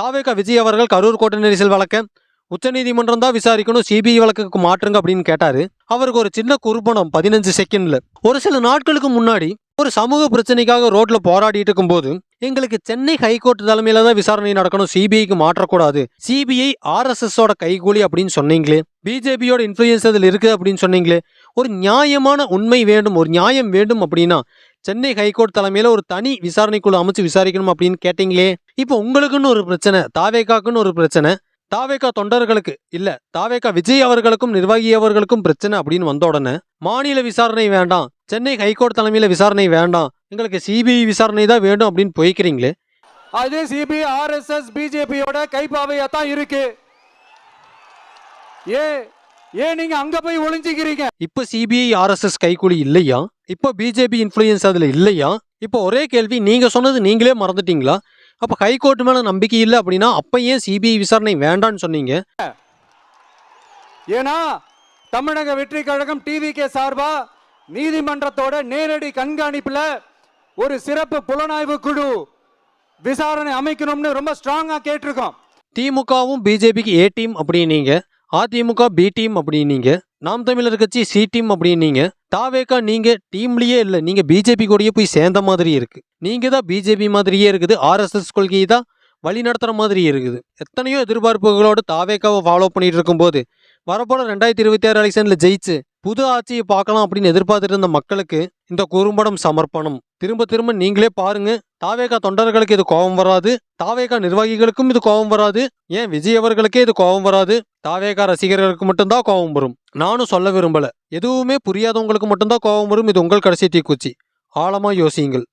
தாவேகா விஜய் அவர்கள் கரூர் கோட்டை நெரிசல் வழக்கு. உச்சநீதிமன்றம் தான் விசாரிக்கணும் சிபிஐ வழக்குக்கு மாற்றுங்க அப்படின்னு கேட்டாரு. அவருக்கு ஒரு சின்ன குறுப்பணம் பதினஞ்சு செகண்ட்ல. ஒரு சில நாட்களுக்கு முன்னாடி ஒரு சமூக பிரச்சனைக்காக ரோட்ல போராடிட்டு இருக்கும்போது எங்களுக்கு சென்னை ஹைகோர்ட் தலைமையில தான் விசாரணை நடக்கணும் சிபிஐக்கு மாற்றக்கூடாது. சிபிஐ ஆர்எஸ்எஸ் ஓட கைகூலி அப்படின்னு சொன்னீங்களே பிஜேபியோட இன்ஃப்ளூயன்ஸ் அதில் இருக்கு அப்படின்னு சொன்னீங்களே ஒரு நியாயமான உண்மை வேண்டும் ஒரு நியாயம் வேண்டும் அப்படின்னா சென்னை ஹைகோர்ட் தலைமையில் ஒரு தனி விசாரணைக்குழு அமைச்சு விசாரிக்கணும் அப்படின்னு கேட்டீங்களே. இப்போ உங்களுக்குன்னு ஒரு பிரச்சனை தாவேக்காக்குன்னு ஒரு பிரச்சனை தாவேக்கா தொண்டர்களுக்கு இல்ல தாவேக்கா விஜய் அவர்களுக்கும் நிர்வாகி அவர்களுக்கும் பிரச்சனை அப்படின்னு வந்த உடனே மாநில விசாரணை வேண்டாம் சென்னை ஹைகோர்ட் தலைமையில விசாரணை வேண்டாம் எங்களுக்கு சிபிஐ விசாரணை தான் வேண்டும் அப்படின்னு போய்க்கிறீங்களே? அது சிபிஐ ஆர்எஸ்எஸ் பிஜேபியோட கைப்பாவையா தான் இருக்கு. ஏ ஏன் நீங்க அங்க போய் ஒளிஞ்சிக்கிறீங்க? இப்போ சிபிஐ ஆர்எஸ்எஸ் கைக்கூலி இல்லையா? இப்போ பிஜேபி இன்ஃப்ளூயன்ஸ் அதுல இல்லையா? இப்போ ஒரே கேள்வி நீங்க சொன்னது நீங்களே மறந்துட்டீங்களா? அப்ப ஹைகோர்ட் மேல நம்பிக்கை இல்லை அப்படின்னா அப்ப ஏன் சிபிஐ விசாரணை வேண்டாம்னு சொன்னீங்க. ஏன்னா தமிழக வெற்றி கழகம் டிவிகே சார்பா நீதிமன்றத்தோட நேரடி கண்காணிப்புல ஒரு சிறப்பு புலனாய்வு குழு விசாரணை அமைக்கணும்னு ரொம்ப ஸ்ட்ராங்கா கேட்டிருக்கோம். திமுகவும் பிஜேபிக்கு ஏ டீம் அப்படின்னீங்க. அதிமுக பி டீம் அப்படின்னீங்க. நாம் தமிழர் கட்சி சி டீம் அப்படின்னீங்க. தாவேக்கா நீங்க டீம்லயே இல்லை. நீங்க பிஜேபி கூடயே போய் சேர்ந்த மாதிரி இருக்கு. நீங்க தான் பிஜேபி மாதிரியே இருக்குது. ஆர்எஸ்எஸ் கொள்கையை தான் வழி நடத்துகிற மாதிரி இருக்குது. எத்தனையோ எதிர்பார்ப்புகளோடு தாவேக்காவை ஃபாலோ பண்ணிட்டு இருக்கும்போது வரப்போற ரெண்டாயிரத்தி இருபத்தி ஆறு எலெக்ஷனில் ஜெயிச்சு புது ஆட்சியை பார்க்கலாம் அப்படின்னு எதிர்பார்த்துட்டு இருந்த மக்களுக்கு இந்த குறும்படம் சமர்ப்பணம். திரும்ப திரும்ப நீங்களே பாருங்க. தாவேகா தொண்டர்களுக்கு இது கோபம் வராது. தாவேகா நிர்வாகிகளுக்கும் இது கோபம் வராது. ஏன் விஜய் அவர்களுக்கே இது கோபம் வராது? தாவேகா ரசிகர்களுக்கு மட்டும்தான் கோபம் வரும். நானும் சொல்ல விரும்பல. எதுவுமே புரியாதவங்களுக்கு மட்டும்தான் கோபம் வரும். இது உங்கள் கடைசி தீக்குச்சி. ஆழமா யோசியுங்கள்.